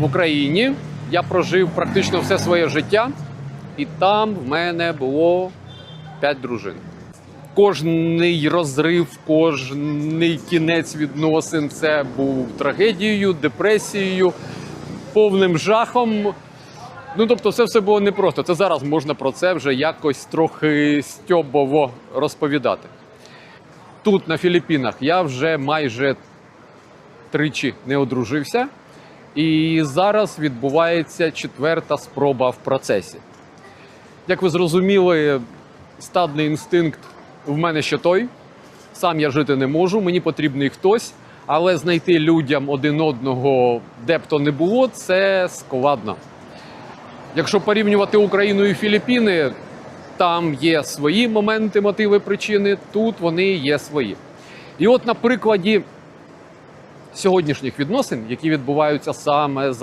в Україні я прожив практично все своє життя, і там в мене було п'ять дружин. Кожний розрив, кожний кінець відносин це був трагедією, депресією, повним жахом. Ну, тобто, це все було непросто. Це зараз можна про це вже якось трохи стьобово розповідати. Тут, на Філіппінах, я вже майже тричі не одружився, і зараз відбувається четверта спроба в процесі. Як ви зрозуміли, стадний інстинкт в мене ще той. Сам я жити не можу, мені потрібний хтось, але знайти людям один одного, де б то не було, це складно. Якщо порівнювати Україну і Філіппіни, там є свої моменти, мотиви, причини, тут вони є свої. І от на прикладі сьогоднішніх відносин, які відбуваються саме